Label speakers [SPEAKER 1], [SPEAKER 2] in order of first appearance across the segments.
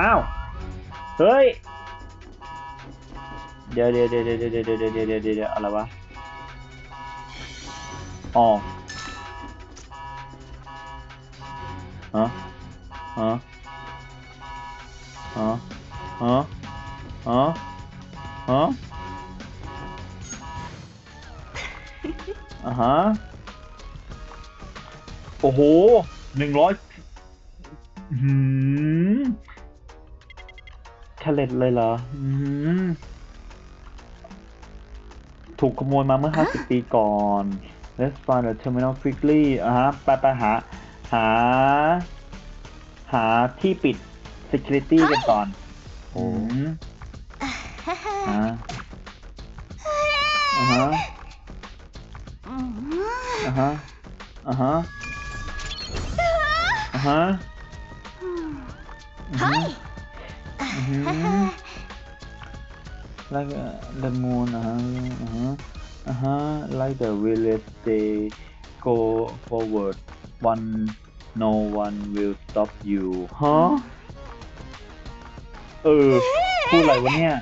[SPEAKER 1] อ้าว เฮ้ย เดี๋ยวเดี๋ยวเดี๋ยวเดี๋ยวเดี๋ยวเดี๋ยวเดี๋ยวเดี๋ยวเดี๋ยวอะไรวะ อ๋อฮะฮะฮะฮะฮะฮะอ่าฮะ โอ้โหหนึ่งร้อยหืม แคลเลตเลยเหรออืมถูกขโมยมาเมื่อ 50 ปีก่อน Let's find the terminal quickly อ่าฮะไปไปหา หา หาที่ปิด security กันก่อน
[SPEAKER 2] โอ้
[SPEAKER 1] อืมอ่าอ่าฮะอ่าฮะอ่าฮะอ่าฮะ the moon อ่าฮะอ่าฮะอ่าฮะ like the village they go forward one no one will stop you ฮะเออ พูดอะไรวะเนี่ย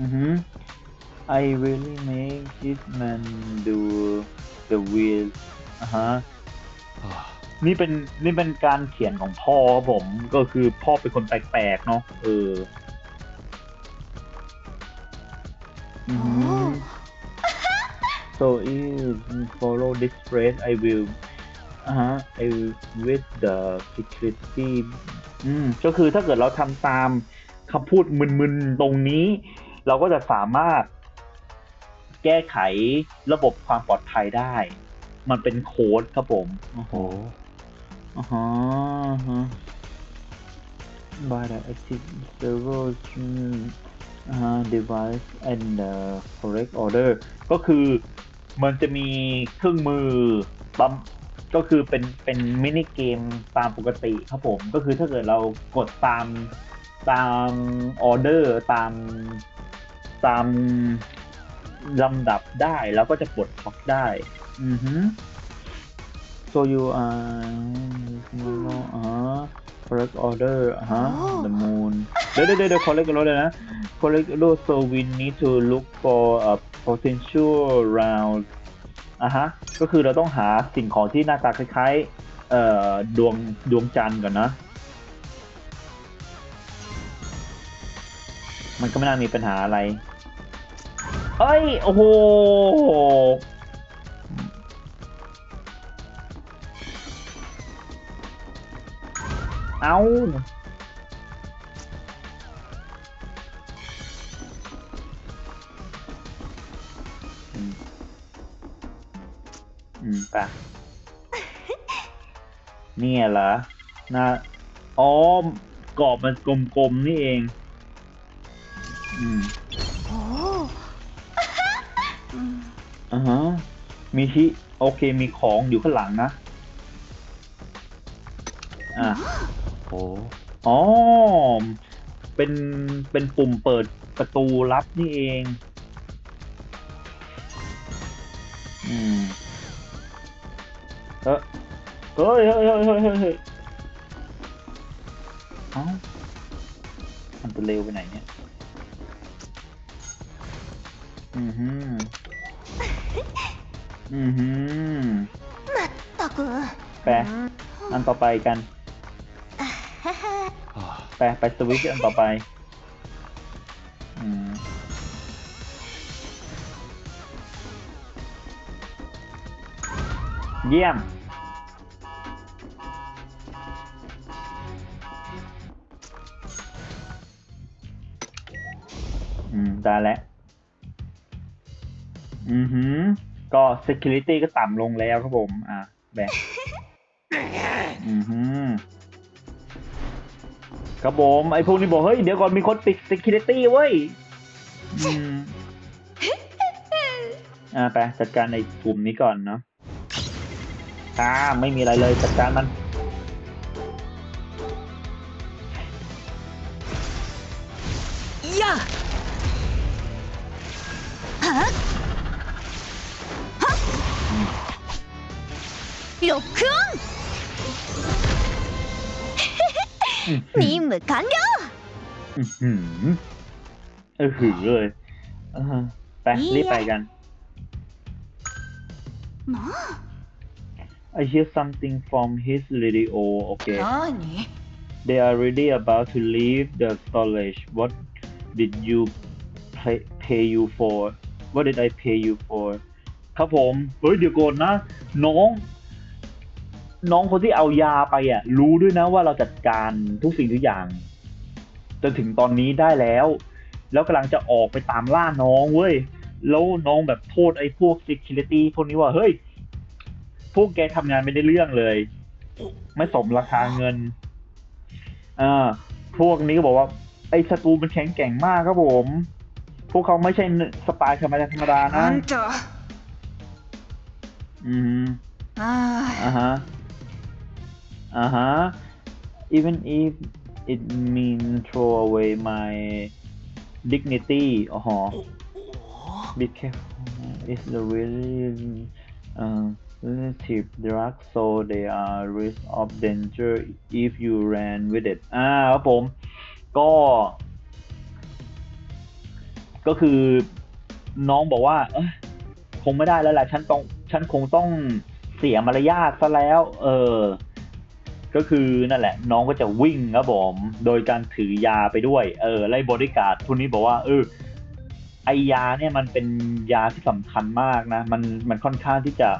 [SPEAKER 1] อือฮึ I really make this man do the wheel อ่าฮะ นี่เป็นนี่เป็นการเขียนของพ่อครับผม ก็คือพ่อเป็นคนแปลกๆเนาะ เออ so if you follow this phrase I will อ่าฮะ I with the security อืมก็คือถ้าเกิดเราทำตามคำพูดมึนๆตรงนี้ เราก็จะสามารถแก้ไขระบบความปลอดภัยได้ มันเป็นโค้ดครับผมโอ้โห
[SPEAKER 2] โห
[SPEAKER 1] อ่าฮะอ่าฮะ by the active server อ่าฮะ device and the correct order ก็คือมันจะมีเครื่องมือปั๊มก็คือเป็นเป็นมินิเกมตามปกติครับผม ก็คือถ้าเกิดเรากดตามตามออเดอร์ตามตามลำดับได้แล้วก็จะปลดล็อกได้ อือฮึ so you are อ่าฮะ correct order อ่าฮะ the moon เดี๋ยวเดี๋ยวเดี๋ยว correct order นะ correct order so we need to look for a potential round อะฮะ ก็คือเราต้องหาสิ่งของที่หน้าตาคล้ายๆเอ่อดวงดวงจันทร์ก่อนนะ มันก็ไม่น่ามีปัญหาอะไร เอ้ย โอ้โหเอา อืมไปะเนี่ยเหรอหน้าอ๋อกรอบมันกลมๆนี่เอง อืมอ่าฮะมีที่โอเค มีของอยู่ข้างหลังนะ อะ
[SPEAKER 2] โห
[SPEAKER 1] อ๋อ เป็น เป็นปุ่มเปิดประตูลับนี่เอง เออเฮ้ยเฮ้ยเฮ้ยเฮ้ยเฮ้ยเฮ้ยเอ้ามันจะเร็วไปไหนเนี่ย อือหือ อือหือ
[SPEAKER 3] ったく
[SPEAKER 1] แปะอันต่อไปกัน
[SPEAKER 2] อ่า
[SPEAKER 1] ไปไปสวิตช์อันต่อไป อืม เยี่ยม อืม ได้แล้ว อือหือ ก็ security ก็ต่ำลงแล้วครับผม อะ แบกอือหือครับผม ไอ้พวกนี้บอก เฮ้ย เดี๋ยวก่อนมีคนปิด security เว้ย อืม อ่า ไป จัดการในกลุ่มนี้ก่อนเนาะ ตาไม่มีอะไรเลยจัดการมัน
[SPEAKER 3] ย่าฮะฮะล็อกอ
[SPEAKER 1] อนมีมือ
[SPEAKER 3] กันเดียว
[SPEAKER 1] อื้อหือเออหือเลยอ่าไปรีบไปกัน
[SPEAKER 3] หมอ
[SPEAKER 1] I hear something from his radio okay
[SPEAKER 3] 何
[SPEAKER 1] they are really about to leave the storage what did you pay, pay you for what did I pay you for ครับผมเฮ้ยเดี๋ยวก่อนนะ น้อง น้องคนที่เอายาไปอะ รู้ด้วยนะว่าเราจัดการทุกสิ่งทุกอย่างจนถึงตอนนี้ได้แล้ว แล้วกำลังจะออกไปตามล่าน้องเว้ย แล้วน้องแบบโทษไอ้พวก security พวกนี้ว่า เฮ้ย พวกแกทำงานไม่ได้เรื่องเลย ไม่สมราคาเงินอ่าพวกนี้ก็บอกว่า ไอ้สตูมันแข็งแกร่งมากครับผม พวกเขาไม่ใช่สปายธรรมดาธรรมดานะ
[SPEAKER 3] อ
[SPEAKER 1] อืมอ่าฮะอ่าฮะ even if it mean throw away my dignity อ๋อ be careful it's the really uh, relative drug so they are risk of danger if you ran with it อ่าครับผม ก็ ก็คือน้องบอกว่า คงไม่ได้แล้วแหละฉันต้องฉันคงต้องเสียมารยาทซะแล้ว เออ ก็คือนั่นแหละ น้องก็จะวิ่งครับผม โดยการถือยาไปด้วย เออไล่บริการทุนนี้บอกว่า เออไอยาเนี่ยมันเป็นยาที่สำคัญมากนะ มันมันค่อนข้างที่จะ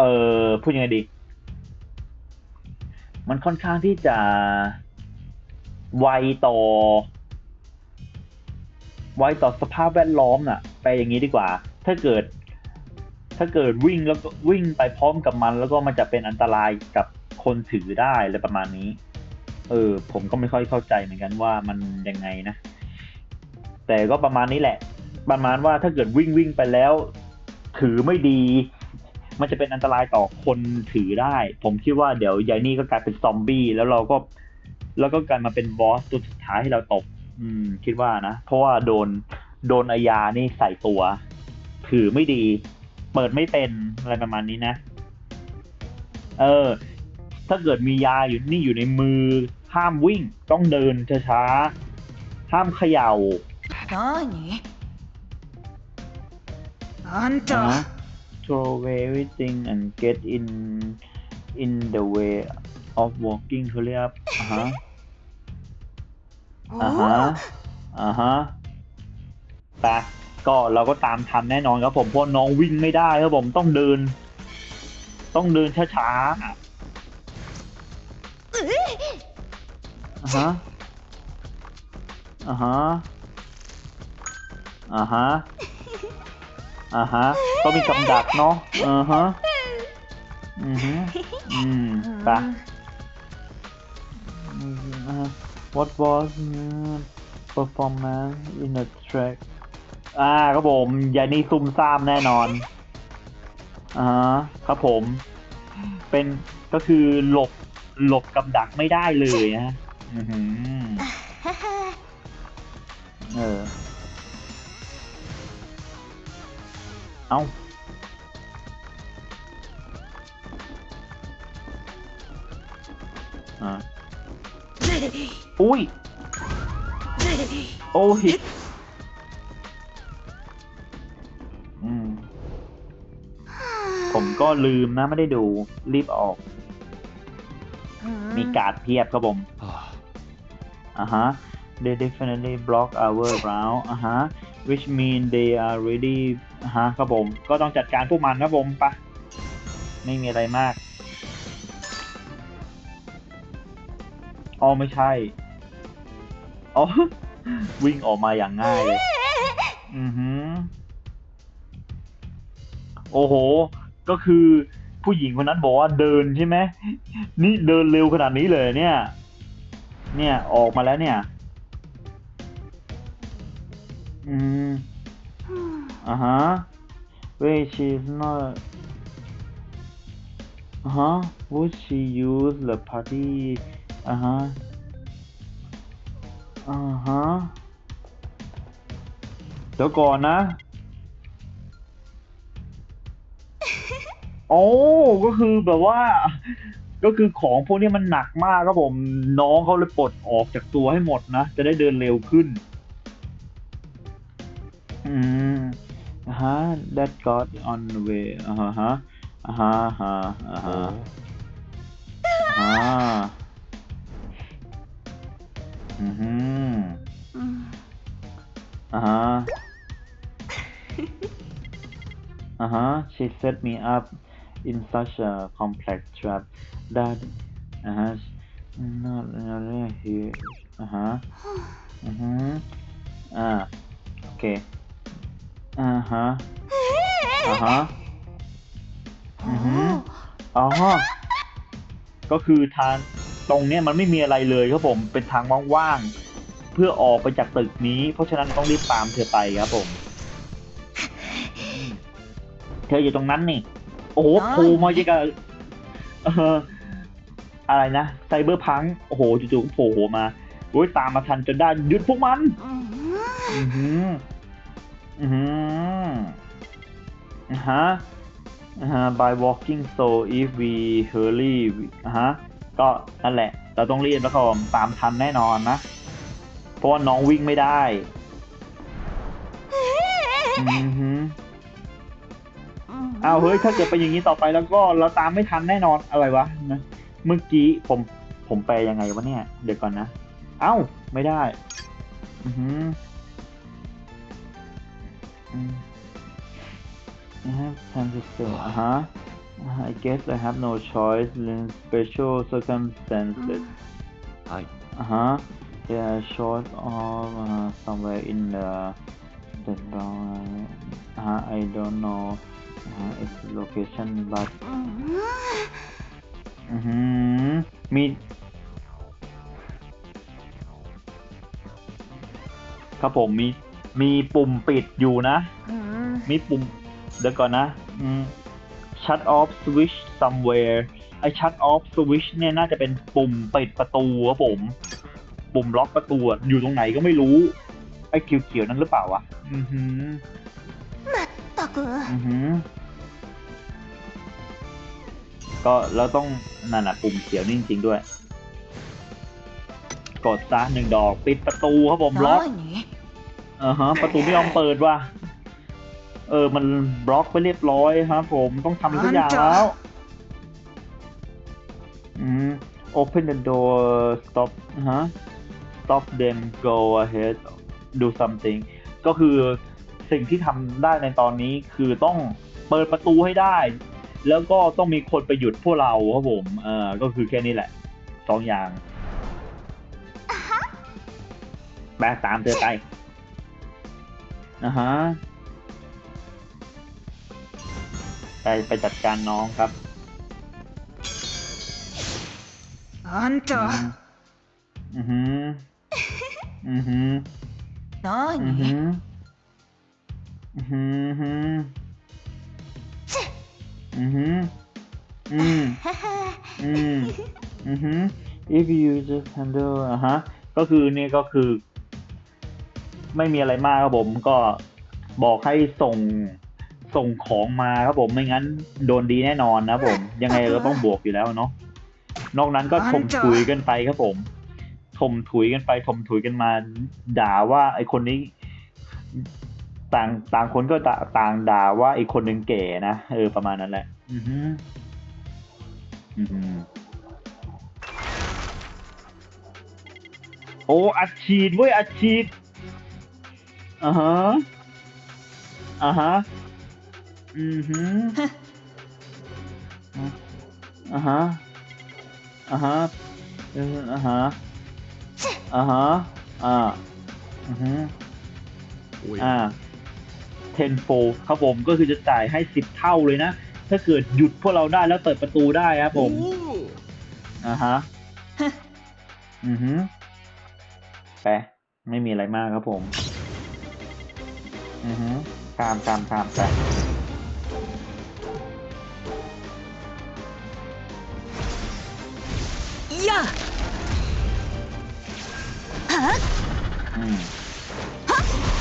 [SPEAKER 1] เออพูดยังไงดี มันค่อนข้างที่จะไวต่อ ไวต่อสภาพแวดล้อมน่ะ ไปอย่างนี้ดีกว่า ถ้าเกิด ถ้าเกิดวิ่งแล้วก็วิ่งไปพร้อมกับมัน แล้วก็มันจะเป็นอันตรายกับคนถือได้อะไรประมาณนี้ เออ ผมก็ไม่ค่อยเข้าใจเหมือนกันว่ามันยังไงนะ แต่ก็ประมาณนี้แหละ ประมาณว่าถ้าเกิดวิ่งวิ่งไปแล้ว ถือไม่ดี มันจะเป็นอันตรายต่อคนถือได้ ผมคิดว่าเดี๋ยวยายนี่ก็กลายเป็นซอมบี้แล้วเราก็ แล้วก็กลายมาเป็นบอสตัวสุดท้ายให้เราตบ อืม คิดว่านะ เพราะว่าโดน โดนอายานี่ใส่ตัว ถือไม่ดี เปิดไม่เป็นอะไรประมาณนี้นะ เออ ถ้าเกิดมียาอยู่นี่อยู่ในมือ ห้ามวิ่ง ต้องเดินช้าๆ ห้ามเขย่า
[SPEAKER 3] 何あん
[SPEAKER 1] อ่า
[SPEAKER 3] た
[SPEAKER 1] throw away everything and get in in the way of walking เขาเรียกอ่าฮะอ่าฮะอ่าฮะไปก็เราก็ตามทันแน่นอนครับผมเพราะน้องวิ่งไม่ได้ครับผมต้องเดิน ต้องเดินช้าๆอะอ่าฮะอ่าฮะอ่าฮะ อ่าฮะก็มีกำดักเนาะอ่าฮะอือฮึอืมไป Uh, what was uh, performance in the track อ่าครับผมยานี่ซุ่มซ่ามแน่นอนอ่าครับผม เป็นก็คือหลบหลบกับดักไม่ได้เลยนะอือหือเออ เอาอ่าอุ้ย โอ้ยอืมผมก็ลืมนะ ไม่ได้ดู รีบออก มีการ์ดเพียบครับผมอ่าฮะ they definitely block our route อ่าฮะ which mean they are ready ฮะครับผมก็ต้องจัดการพวกมันครับผมปะไม่มีอะไรมากอ๋อไม่ใช่อ๋อวิ่งออกมาอย่างง่ายเลยอือหือโอ้โห ก็คือผู้หญิงคนนั้นบอกว่าเดินใช่ไหมนี่เดินเร็วขนาดนี้เลยเนี่ย เนี่ยออกมาแล้วเนี่ย อืม อ่าฮะ wait she's not อ่าฮะ would she use the party อ่าฮะอ่าฮะเดี๋ยวก่อนนะ โอ้ ก็คือแบบว่า ก็คือของพวกนี้มันหนักมากครับผม น้องเขาเลยปลดออกจากตัวให้หมดนะ จะได้เดินเร็วขึ้น อืม อ่าฮะ that got on the way อ่าฮะฮะอ่าฮะฮะอ่า
[SPEAKER 2] โอ้
[SPEAKER 1] ฮะอ่าอือฮึอ่าฮะอ่าฮะ she set me up in such a complex trap that อ่าฮะ not really here อ่าฮะ อือฮึอ่าโอเคอ่าฮะ อ่าฮะ อือฮึอ๋อ ก็คือทางตรงเนี้ยมันไม่มีอะไรเลยครับผม เป็นทางว่างๆ เพื่อออกไปจากตึกนี้ เพราะฉะนั้นต้องรีบตามเธอไปครับผม เธออยู่ตรงนั้นนี่ โอ้โห
[SPEAKER 3] อ๋อ
[SPEAKER 1] โผล่มาอย่างกับเอ่ออะไรนะไซเบอร์พัง โอ้โหจู่ๆก็โผล่มาโอ้ยตามมาทันจนได้หยุดพวกมัน อือหื ออือหืออ่าฮะฮะ by walking so if we hurry ฮะก็นั่นแหละ เราต้องรีบแล้วครับผมตามทันแน่นอนนะ เพราะว่าน้องวิ่งไม่ได้ อือหืออ้าวเฮ้ยถ้าเกิดเป็นอย่างนี้ต่อไปแล้วก็เราตามไม่ทันแน่นอนอะไรวะนะเมื่อกี้ผมผมแปลยังไงวะเนี่ย เดี๋ยวก่อนนะ เอ้า ไม่ได้ อือ I have time to say, uh huh. I guess I have no choice in special circumstances.
[SPEAKER 2] Hi.
[SPEAKER 1] Uh huh. Yeah, short of uh, somewhere in the the town. Uh, I don't know uh, its location, but. Uh-huh. Mm hmm. Meet. Couple meet. มมีมีปุ่มปิดอยู่นะ มีปุ่ม เดี๋ยวก่อนนะอืม shut off switch somewhere ไอ shut off switch เนี่ยน่าจะเป็นปุ่มปิดประตูครับผม ปุ่มล็อกประตูอะอยู่ตรงไหนก็ไม่รู้ ไอเขียวๆนั้นหรือเปล่าวะ อือหือ
[SPEAKER 3] たく
[SPEAKER 1] อือหือ ก็เราต้องนั่นน่ะปุ่มเขียวนี่จริงๆด้วย กดซะหนึ่งดอกปิดประตูครับผมล็อก
[SPEAKER 3] 何
[SPEAKER 1] อ่าฮะ ประตูไม่ยอมเปิดว่ะ เออ มันบล็อกไปเรียบร้อยครับผม ต้องทำอะไรทุกอย่างแล้ว อืม open the door stop ฮะ stop them go ahead do something ก็คือสิ่งที่ทำได้ในตอนนี้คือต้องเปิดประตูให้ได้ แล้วก็ต้องมีคนไปหยุดพวกเราครับผม เออก็คือแค่นี้แหละสองอย่างแบกตามเธอไป นะฮะ ไปไปจัดการน้องครับ
[SPEAKER 3] あんた
[SPEAKER 1] อือหือ อือหือ อือหื
[SPEAKER 3] 何
[SPEAKER 1] อ อือหือ อือหือ อืม อืม อือหือ if you just handle อ่ะฮะ ก็คือนี่ก็คือ ไม่มีอะไรมากครับผมก็บอกให้ส่งส่งของมาครับผมไม่งั้นโดนดีแน่นอนนะครับผม ยังไงเราต้องบวกอยู่แล้วเนาะนอกนั้นก็ถมถุยกันไปครับผมถมถุยกันไปถมถุยกันมา ด่าว่า ไอคนนี้ ต่างต่างคนก็ต่าต่างด่าว่าไอคนหนึ่งเก๋นะเออประมาณนั้นแหละ อือฮึอือฮึโอ้อัดฉีดเว้ยอัดฉีด อ่าฮะอ่าฮะอือฮึอ่าฮะอ่าฮะเอออ่าฮะอ่าฮะอ่าอือฮึ
[SPEAKER 2] おい
[SPEAKER 1] อ่า tenfold ครับผมก็คือจะจ่ายให้สิบเท่าเลยนะ ถ้าเกิดหยุดพวกเราได้แล้วเปิดประตูได้ครับผมอ่าฮะ อือฮึไปไม่มีอะไรมากครับผม อือฮึตามตามตามไป
[SPEAKER 3] いやは
[SPEAKER 1] อืม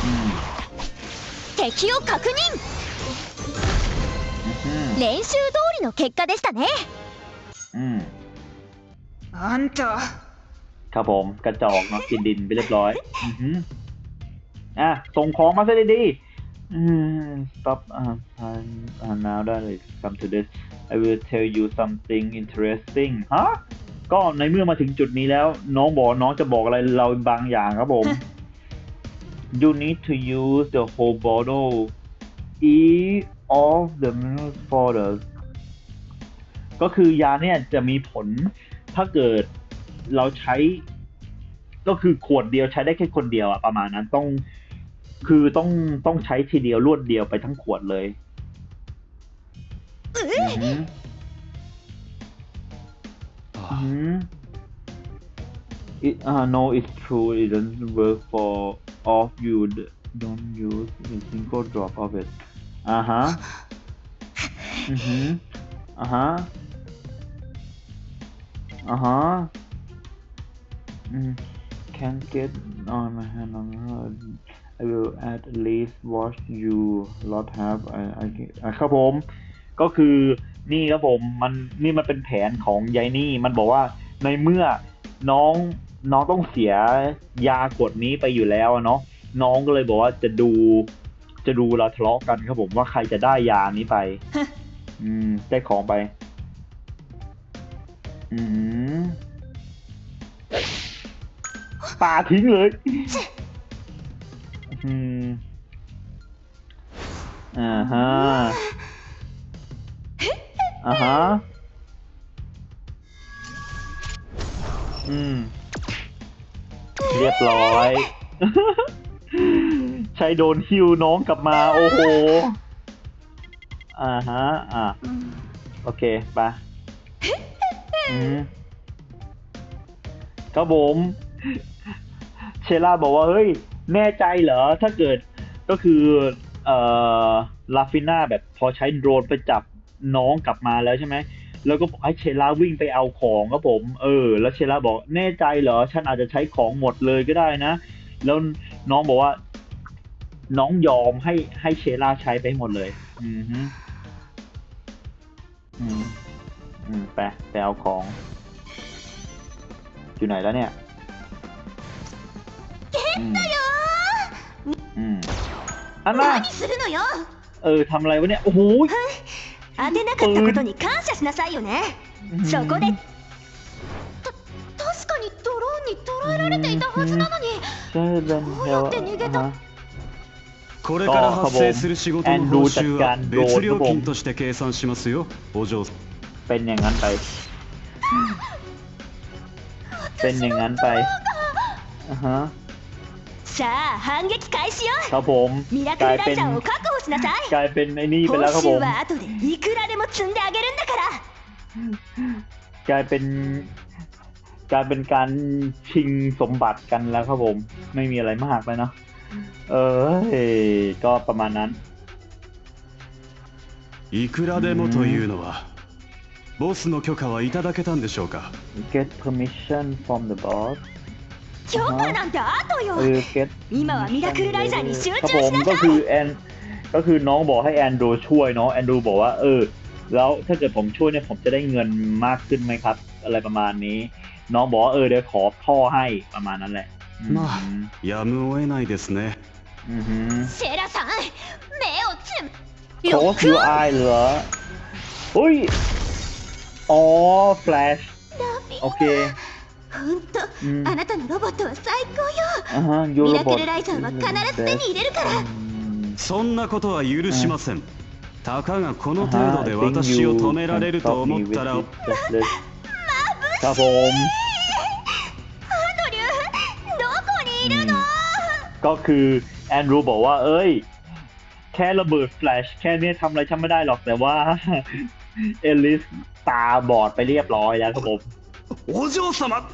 [SPEAKER 1] อืม
[SPEAKER 3] 敵を確認
[SPEAKER 1] อือฮึ
[SPEAKER 3] 練習通りの結果でしたね
[SPEAKER 1] อืม
[SPEAKER 3] あんた
[SPEAKER 1] ครับผมกระจอกเนาะกินดินไปเรียบร้อย อะส่งของมาซะดีๆอืม stop uh, uh, now that it come to this I will tell you something interesting ฮะก็ในเมื่อมาถึงจุดนี้แล้ว น้องบอกน้องจะบอกอะไรเราบางอย่างครับผม you need to use the whole bottle eat of the minerals for the ก็คือยาเนี่ยจะมีผลถ้าเกิดเราใช้ ก็คือขวดเดียวใช้ได้แค่คนเดียวอะประมาณนั้นต้อง คือต้องต้องใช้ทีเดียวรวดเดียวไปทั้งขวดเลยอือหือ
[SPEAKER 2] あ
[SPEAKER 1] อืม it uh, no it's true it doesn't work for all of you don't use a single drop of it อ่าฮะอือหืออ่าฮะอ่าฮะอืม can get on my hand on her I will at least watch you lot have I I อะครับผม ก็คือนี่ครับผมมันนี่มันเป็นแผนของยายนี่มันบอกว่าในเมื่อน้องน้องต้องเสียยากดนี้ไปอยู่แล้วอะเนาะน้องก็เลยบอกว่าจะดู จะดูเราทะเลาะกันครับผมว่าใครจะได้ยานี้ไป อืม ได้ของไป อืมปาทิ้งเลย อืมอ่าฮะอ่าฮะอืม เรียบร้อย ใช้โดนฮิวน้องกลับมา โอ้โห อ่าฮะ อ่าโอเคไปอืมครับผมเชล่าบอกว่า เฮ้ย แน่ใจเหรอ ถ้าเกิดก็คือเอ่อลาฟิน่าแบบพอใช้โดรนไปจับน้องกลับมาแล้วใช่ไหม แล้วก็ให้เชล่าวิ่งไปเอาของครับผม เออ แล้วเชล่าบอกแน่ใจเหรอ ฉันอาจจะใช้ของหมดเลยก็ได้นะ แล้วน้องบอกว่า น้องยอมให้ให้เชล่าใช้ไปหมดเลย อืออืมอืมไปไปเอาของ อยู่ไหนแล้วเนี่ยอืม อืมอันน่ะ
[SPEAKER 3] 何するのよ
[SPEAKER 1] เออทำอะไรวะเนี่ย โอ้โห
[SPEAKER 3] 当てなかったことに感謝しなさいよねそこでた確かにドローンに捉えられていたはずなのに
[SPEAKER 1] ใช่เป็น
[SPEAKER 3] どうやって逃げた
[SPEAKER 1] อ่าฮะ
[SPEAKER 2] これから発生する仕事の報酬は
[SPEAKER 1] エンド
[SPEAKER 2] 別料金として計算しますよお嬢さん
[SPEAKER 1] เป็นอย่างนั้นไป เป็นอย่างนั้นไปอ่าฮะ
[SPEAKER 3] さあ反撃開始よ
[SPEAKER 1] ครับผม
[SPEAKER 3] ミラク
[SPEAKER 1] กลา
[SPEAKER 3] ル
[SPEAKER 1] ย
[SPEAKER 3] ラ
[SPEAKER 1] เป็
[SPEAKER 3] イ
[SPEAKER 1] น
[SPEAKER 3] ザーを確保しなさい
[SPEAKER 1] กลายเป็นไอ้นี่ไป
[SPEAKER 3] 報
[SPEAKER 1] แล้วครับผ
[SPEAKER 3] 酬
[SPEAKER 1] ม
[SPEAKER 3] は後でいくらでも積んであげるんだから
[SPEAKER 1] กลายเป็น กลายเป็นการชิงสมบัติกันแล้วครับผม ไม่มีอะไรมากเลยเนาะ เออเฮ้ยก็ประมาณนั้น
[SPEAKER 2] いくらでもというのはボスの許可はいただけたんでしょうか
[SPEAKER 1] get permission from the boss
[SPEAKER 3] 許可なんて後よ
[SPEAKER 1] เออ get
[SPEAKER 3] 今はミラクルライザーに集
[SPEAKER 1] ครับ
[SPEAKER 3] 中
[SPEAKER 1] ผ
[SPEAKER 3] し
[SPEAKER 1] ม
[SPEAKER 3] な
[SPEAKER 1] ก็
[SPEAKER 3] さ
[SPEAKER 1] คือย แอนก็คือน้องบอกให้แอนดรูช่วยเนาะแอนดรูบอกว่า เออ แล้วถ้าเกิดผมช่วยเนี่ยผมจะได้เงินมากขึ้นไหมครับ อะไรประมาณนี้ น้องบอกว่าเออเดี๋ยวขอท่อให้ประมาณนั้นแหละอืม
[SPEAKER 2] まあやむを得ないですね
[SPEAKER 1] อือหือ
[SPEAKER 3] セラさん目をつむ
[SPEAKER 1] โคสยูไอเหรออุ้ย อ๋อ แฟลช โอเค
[SPEAKER 3] 本当、
[SPEAKER 1] うん
[SPEAKER 3] あなたのロボットは最高よ
[SPEAKER 1] อ่าฮะยู
[SPEAKER 3] ミ
[SPEAKER 1] โร
[SPEAKER 3] ラ
[SPEAKER 1] บอ
[SPEAKER 3] ク
[SPEAKER 1] ท
[SPEAKER 3] ルライザーは必ず手に入れるから
[SPEAKER 2] そんなことは許しませんたかがこの程度で私を止められると思ったら
[SPEAKER 1] ครับผม
[SPEAKER 3] アンドリューどこにいるの、
[SPEAKER 1] ก็คือแอนดรูบอกว่า เอ้ย แค่ระเบิดแฟลชแค่เนี้ยทำอะไรฉันไม่ได้หรอกแต่ว่า เอลิสตาบอดไปเรียบร้อยแล้วครับผม
[SPEAKER 2] お嬢様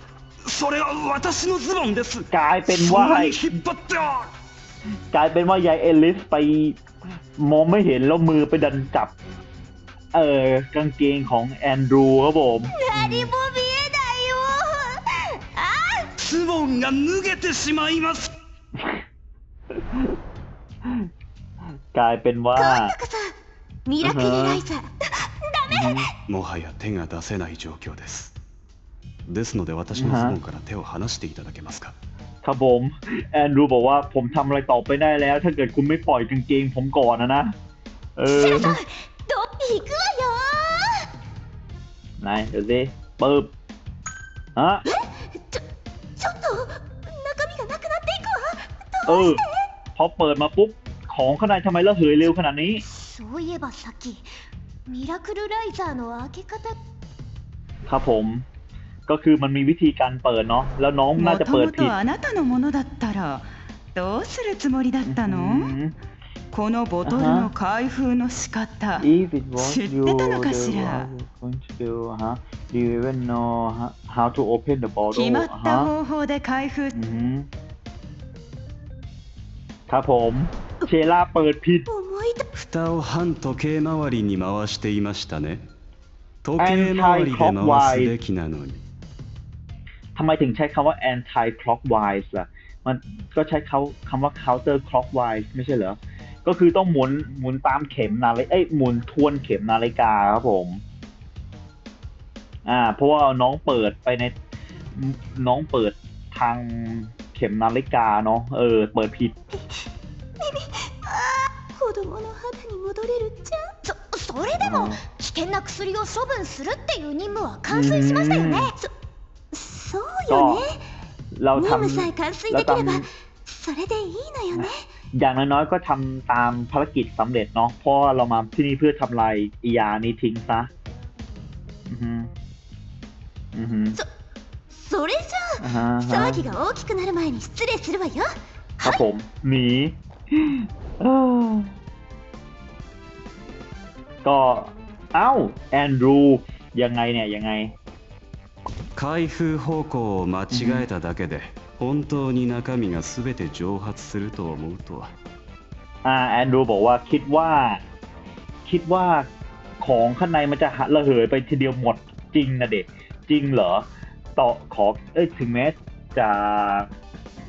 [SPEAKER 2] それは私のズボンです
[SPEAKER 1] กลายเป็น
[SPEAKER 2] そ
[SPEAKER 1] ว่า
[SPEAKER 2] んなに引っ張っては
[SPEAKER 1] กลายเป็นว่ายายเอลิสไปมองไม่เห็นแล้วมือไปดันจับ เออกางเกงของแอนดรูครับผม
[SPEAKER 3] 何も見えないよあ
[SPEAKER 2] ズボンが脱げてしまいます
[SPEAKER 1] กลายเป็นว่า
[SPEAKER 3] 今度こそミラクルライザー、ダメ
[SPEAKER 2] もはや手が出せない状況です ですので私のズボンから手を離していただけますか
[SPEAKER 1] ครับผมแอนดรูบอกว่าผมทำอะไรต่อไปได้แล้ว ถ้าเกิดคุณไม่ปล่อยกางเกงผมก่อนนะนะ เออ
[SPEAKER 3] シラさんど行くわよ
[SPEAKER 1] ไหนเดี๋ยวสิปึ๊บฮะ
[SPEAKER 3] ちょちょっと中身がなくなっていくわ
[SPEAKER 1] เออ พอเปิดมาปุ๊บ ของข้างในทำไมระเหยเร็วขนาดนี้
[SPEAKER 3] そういえばさっきミラクルライザーの開け方
[SPEAKER 1] ครับผม ก็คือมันมีวิธีการเปิดเนาะ แล้วน้องน่า
[SPEAKER 4] も
[SPEAKER 1] จะ
[SPEAKER 4] と
[SPEAKER 1] เปิด
[SPEAKER 4] も
[SPEAKER 1] ผิด
[SPEAKER 4] とあなたのものだったらどうするつもりだった
[SPEAKER 1] อื
[SPEAKER 4] の
[SPEAKER 1] ม
[SPEAKER 4] このボトルの開封の仕方
[SPEAKER 1] If it was
[SPEAKER 4] 知って
[SPEAKER 1] you
[SPEAKER 4] たのかし
[SPEAKER 1] the
[SPEAKER 4] ら
[SPEAKER 1] one going to do ฮะ Do you even know how to open the bottle
[SPEAKER 4] 決まった
[SPEAKER 1] ฮะ
[SPEAKER 4] 方法で開封
[SPEAKER 1] อืมครับผม เชล่าเปิดผิด
[SPEAKER 3] 思い出
[SPEAKER 2] 蓋を反時計回りに回していましたね時計回りで回すべきなのに
[SPEAKER 1] ทำไมถึงใช้คำว่า anti clockwise ล่ะ มันก็ใช้เขาคำว่า counter clockwise ไม่ใช่เหรอ ก็คือต้องหมุนหมุนตามเข็มนาฬิกาเอ้ยหมุนทวนเข็มนาฬิกาครับผม อ่า เพราะว่าน้องเปิดไปใน น้องเปิดทางเข็มนาฬิกาเนาะ เออ เปิดผิด
[SPEAKER 3] 子供の肌に戻れるじゃんそそれでも危険な薬を処分するっていう任務は完遂しましたよねそそうよ ね
[SPEAKER 1] เรา
[SPEAKER 3] 任
[SPEAKER 1] ทำ
[SPEAKER 3] 務さえ完遂
[SPEAKER 1] เรา
[SPEAKER 3] できれば
[SPEAKER 1] ทำ
[SPEAKER 3] それでいいのよね
[SPEAKER 1] อย่างน้อยๆก็ทำตามภารกิจสำเร็จเนาะ เพราะว่าเรามาที่นี่เพื่อทำลายอียานี้ทิ้งซะ อือฮึอือฮึ
[SPEAKER 3] それじゃ
[SPEAKER 1] อ่าฮะ
[SPEAKER 3] あ騒ぎが大きくなる前に失礼するわよ
[SPEAKER 1] ครับผม หนีเอ้อก็เอ้า แอนดรู ยังไงเนี่ย ยังไง
[SPEAKER 2] 開封方向を間違えただけで本当に中身が全て蒸発すると思うとは
[SPEAKER 1] อ่า แอนดรูบอกว่าคิดว่า คิดว่าของข้างในมันจะหะระเหยไปทีเดียวหมดจริงนะเด็ก จริงเหรอ ต่อขอ เอ้ย ถึงแม้จะ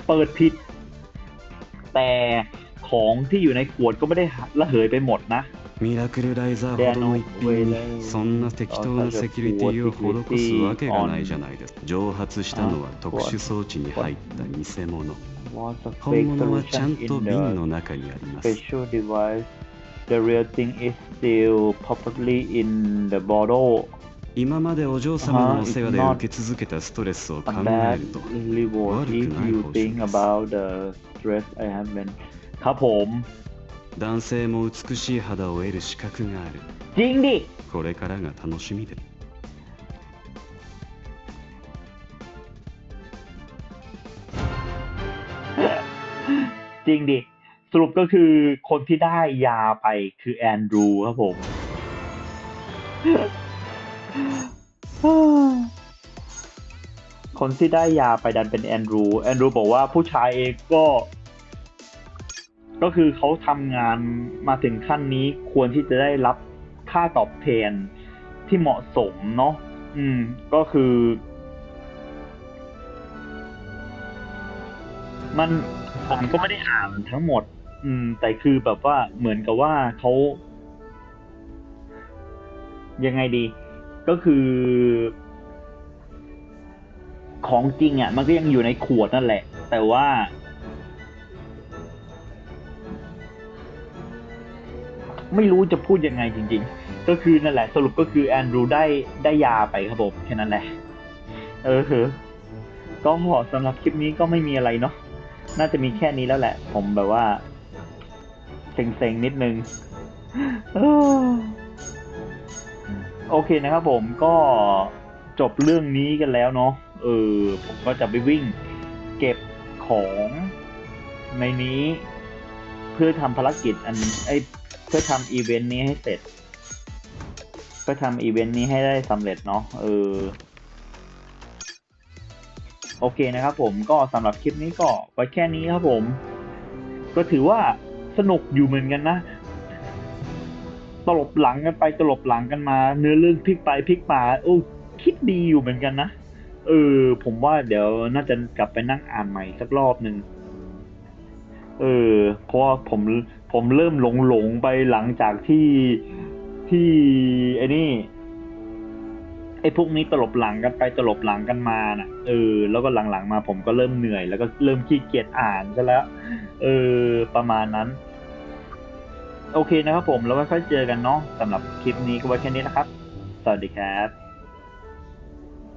[SPEAKER 1] เปิดผิด แต่ของที่อยู่ในขวดก็ไม่ได้ระเหยไปหมดนะ
[SPEAKER 2] ミラクルライザーほどの一品にそんな適当なセキュリティを施すわけがないじゃないです蒸発したのは特殊装置に入った偽物
[SPEAKER 1] Was a
[SPEAKER 2] 本
[SPEAKER 1] fake
[SPEAKER 2] 物はちゃ
[SPEAKER 1] solution
[SPEAKER 2] んと
[SPEAKER 1] in
[SPEAKER 2] 瓶
[SPEAKER 1] the
[SPEAKER 2] の中にあります
[SPEAKER 1] special device. The real thing is still probably in the bottle.
[SPEAKER 2] 今までお嬢様のお世話で受け続けたストレスを考
[SPEAKER 1] A
[SPEAKER 2] え
[SPEAKER 1] bad
[SPEAKER 2] ると
[SPEAKER 1] reward
[SPEAKER 2] 悪く
[SPEAKER 1] if
[SPEAKER 2] ない
[SPEAKER 1] you
[SPEAKER 2] 報酬
[SPEAKER 1] think
[SPEAKER 2] です
[SPEAKER 1] about the stress I have been. ครับผม
[SPEAKER 2] 男性も美しい肌を得る資格がある
[SPEAKER 1] จริงดิ
[SPEAKER 2] これからが楽しみです
[SPEAKER 1] จริงดิ สรุปก็คือคนที่ได้ยาไปคือแอนดรูครับผม คนที่ได้ยาไปดันเป็นแอนดรู แอนดรูบอกว่าผู้ชายเองก็ ก็คือเขาทำงานมาถึงขั้นนี้ควรที่จะได้รับค่าตอบแทนที่เหมาะสมเนาะอืม ก็คือ มันผมก็ไม่ได้อ่านทั้งหมด อืม แต่คือแบบว่าเหมือนกับว่าเขายังไงดี ก็คือ ของจริงอะ มันก็ยังอยู่ในขวดนั่นแหละ แต่ว่า ไม่รู้จะพูดยังไงจริง ๆ ก็คือนั่นแหละ สรุปก็คือแอนดรูได้ได้ยาไปครับผมแค่นั้นแหละ เออเหอก็สำหรับคลิปนี้ก็ไม่มีอะไรเนาะน่าจะมีแค่นี้แล้วแหละ ผมแบบว่าเซ็งๆนิดนึงโอเคนะครับผมก็จบเรื่องนี้กันแล้วเนาะเออผมก็จะไปวิ่งเก็บของในนี้ เพื่อทำภารกิจอันไอ เพื่อทำอีเวนต์นี้ให้เสร็จ เพื่อทำอีเวนต์นี้ให้ได้สำเร็จเนาะเออโอเคนะครับผมก็สำหรับคลิปนี้ก็ไว้แค่นี้ครับผม ก็ถือว่าสนุกอยู่เหมือนกันนะตลบหลังกันไปตลบหลังกันมา เนื้อเรื่องพลิกไปพลิกมาโอ้คิดดีอยู่เหมือนกันนะเออ ผมว่าเดี๋ยวน่าจะกลับไปนั่งอ่านใหม่สักรอบหนึ่งเออเพราะว่าผม ผมเริ่มหลงหลงๆไปหลังจากที่ที่ไอ้นี่ไอ้พวกนี้ตลบหลังกันไปตลบหลังกันมาน่ะ เออ แล้วก็หลังๆมาผมก็เริ่มเหนื่อย แล้วก็เริ่มขี้เกียจอ่านซะแล้ว เออ ประมาณนั้น โอเคนะครับผม แล้วไว้ค่อยเจอกันเนาะสำหรับคลิปนี้ก็ไว้แค่นี้นะครับ สวัสดีครับ